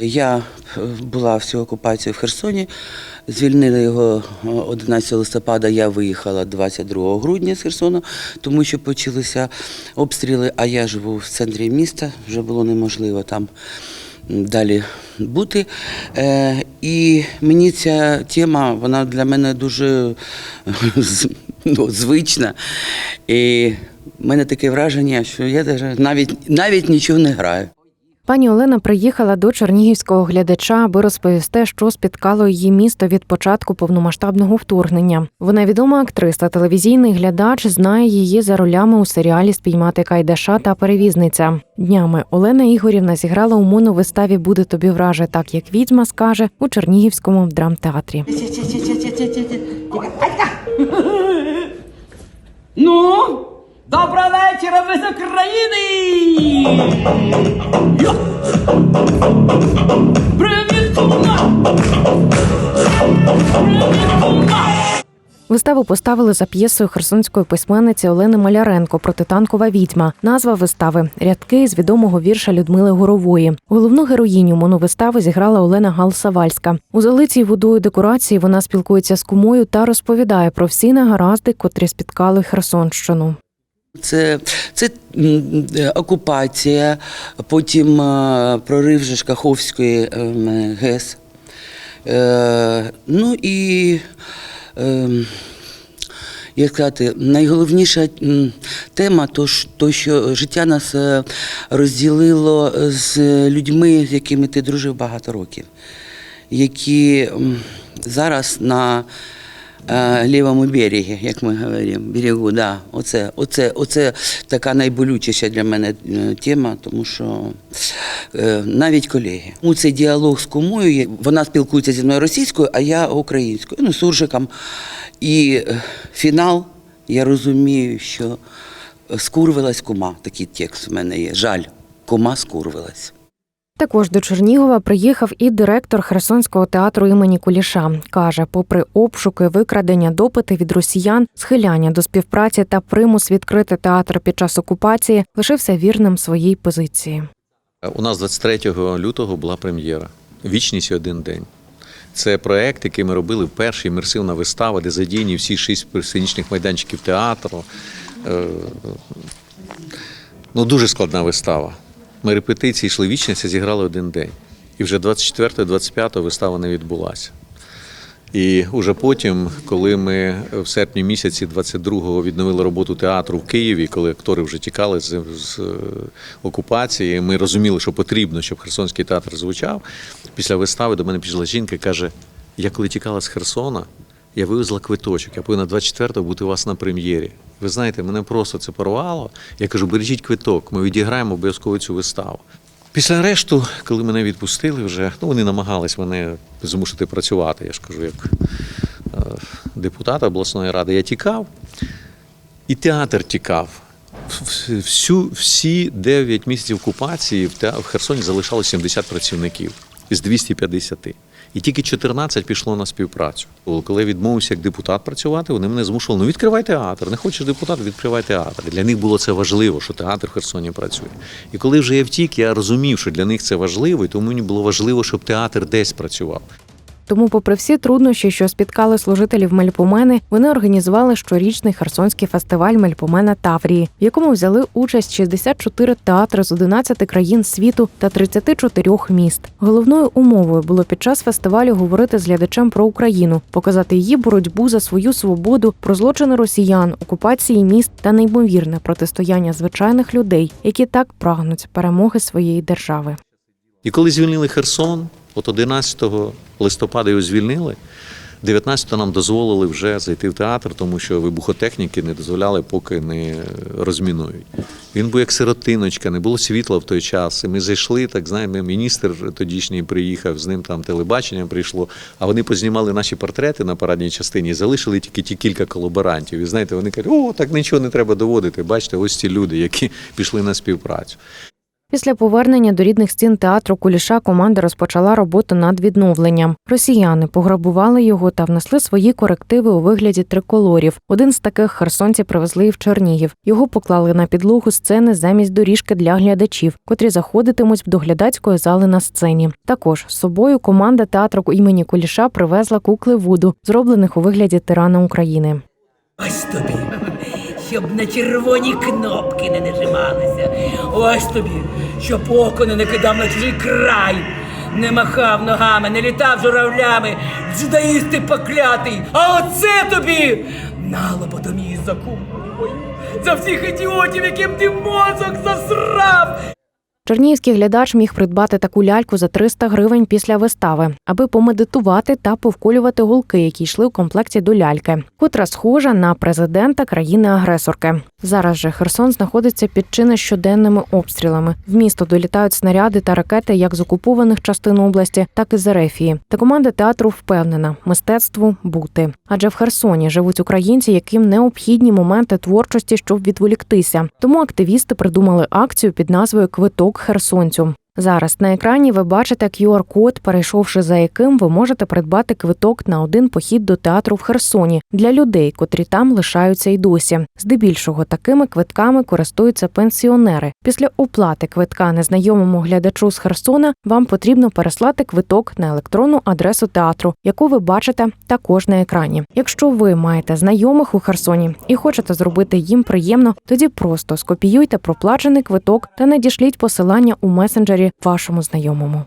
Я е, була всю окупацію в Херсоні. Звільнили його е, 11 листопада. Я виїхала 22 грудня з Херсону, тому що почалися обстріли. А я живу в центрі міста. Вже було неможливо там далі бути. Е, І мені ця тема вона для мене дуже ну, звична. І в мене таке враження, що я навіть, навіть нічого не граю. Пані Олена приїхала до чернігівського глядача, аби розповісти, що спіткало її місто від початку повномасштабного вторгнення. Вона відома актриса, телевізійний глядач знає її за ролями у серіалі Спіймати Кайдаша та перевізниця. Днями Олена Ігорівна зіграла у моновиставі Буде тобі враже, так як відьма скаже у Чернігівському драмтеатрі. Ну, доброго вечора, ви з України! Привіт! Виставу поставили за п'єсою херсонської письменниці Олени Маляренко Протитанкова відьма. Назва вистави рядки з відомого вірша Людмили Горової. Головну героїню моновистави зіграла Олена Галсавальська. У залитій водою декорації вона спілкується з кумою та розповідає про всі негаразди, котрі спіткали Херсонщину. Це, це е, окупація, потім е, прорив же ем, ГЕС. Е, ну і, е, як сказати, найголовніша тема, то, що життя нас розділило з людьми, з якими ти дружив багато років, які зараз на лівому берегі, як ми говоримо, берегу, да. Оце, оце, оце така найболючіша для мене е, тема, тому що е, навіть колеги. У цей діалог з кумою, вона спілкується зі мною російською, а я українською, ну, суржиком. І е, фінал, я розумію, що скурвилась кума. Такий текст в мене є. Жаль, кума скурвилась. Також до Чернігова приїхав і директор Херсонського театру імені Куліша. Каже, попри обшуки, викрадення, допити від росіян, схиляння до співпраці та примус відкрити театр під час окупації, лишився вірним своїй позиції. У нас 23 лютого була прем'єра Вічність один день. Це проект, який ми робили перша імерсивна вистава, де задіяні всі шість сценічних майданчиків театру. Е, Ну, дуже складна вистава. Ми репетиції йшли вічність, зіграли один день. І вже 24-25 вистава не відбулася. І уже потім, коли ми в серпні місяці 22-го відновили роботу театру в Києві, коли актори вже тікали з, з е, окупації, ми розуміли, що потрібно, щоб Херсонський театр звучав. Після вистави до мене підійшла жінка і каже: я коли тікала з Херсона, я вивезла квиточок, я повинна 24-го бути у вас на прем'єрі. Ви знаєте, мене просто це порвало. Я кажу, бережіть квиток, ми відіграємо обов'язково цю виставу. Після арешту, коли мене відпустили вже, ну вони намагались мене змусити працювати, я ж кажу, як е, депутат обласної ради, я тікав, і театр тікав. Всю, всі 9 місяців окупації в, Херсоні залишало 70 працівників з 250. І тільки 14 пішло на співпрацю. Коли я відмовився як депутат працювати, вони мене змушували, ну відкривай театр. Не хочеш депутат, відкривай театр. Для них було це важливо, що театр в Херсоні працює. І коли вже я втік, я розумів, що для них це важливо, і тому мені було важливо, щоб театр десь працював. Тому, попри всі труднощі, що спіткали служителів Мельпомени, вони організували щорічний херсонський фестиваль Мельпомена Таврії, в якому взяли участь 64 театри з 11 країн світу та 34 міст. Головною умовою було під час фестивалю говорити з глядачем про Україну, показати її боротьбу за свою свободу, про злочини росіян, окупації міст та неймовірне протистояння звичайних людей, які так прагнуть перемоги своєї держави. І коли звільнили Херсон, от 11 листопада його звільнили, 19-го нам дозволили вже зайти в театр, тому що вибухотехніки не дозволяли, поки не розмінують. Він був як сиротиночка, не було світла в той час. І ми зайшли, так знаємо, міністр тодішній приїхав, з ним там телебачення прийшло. А вони познімали наші портрети на парадній частині і залишили тільки ті кілька колаборантів. І знаєте, вони кажуть, о, так нічого не треба доводити. Бачите, ось ці люди, які пішли на співпрацю. Після повернення до рідних стін театру Куліша команда розпочала роботу над відновленням. Росіяни пограбували його та внесли свої корективи у вигляді триколорів. Один з таких херсонці привезли і в Чернігів. Його поклали на підлогу сцени замість доріжки для глядачів, котрі заходитимуть до глядацької зали на сцені. Також з собою команда театру імені Куліша привезла кукли Вуду, зроблених у вигляді тирана України. Ось тобі, щоб на червоні кнопки не нажималися. Ось тобі, щоб око не накидав на чужий край. Не махав ногами, не літав журавлями, джудаїсти поклятий, а оце тобі на лоботомії закупою. За всіх ідіотів, яким ти мозок засрав. Чернігівський глядач міг придбати таку ляльку за 300 гривень після вистави, аби помедитувати та повколювати голки, які йшли в комплекті до ляльки, котра схожа на президента країни-агресорки. Зараз же Херсон знаходиться під чи не щоденними обстрілами. В місто долітають снаряди та ракети як з окупованих частин області, так і з Ерефії. Та команда театру впевнена, мистецтву бути. Адже в Херсоні живуть українці, яким необхідні моменти творчості, щоб відволіктися. Тому активісти придумали акцію під назвою Квиток Херсонцю. Зараз на екрані ви бачите QR-код, перейшовши за яким ви можете придбати квиток на один похід до театру в Херсоні для людей, котрі там лишаються й досі. Здебільшого такими квитками користуються пенсіонери. Після оплати квитка незнайомому глядачу з Херсона вам потрібно переслати квиток на електронну адресу театру, яку ви бачите також на екрані. Якщо ви маєте знайомих у Херсоні і хочете зробити їм приємно, тоді просто скопіюйте проплачений квиток та надішліть посилання у месенджері вашому знайомому.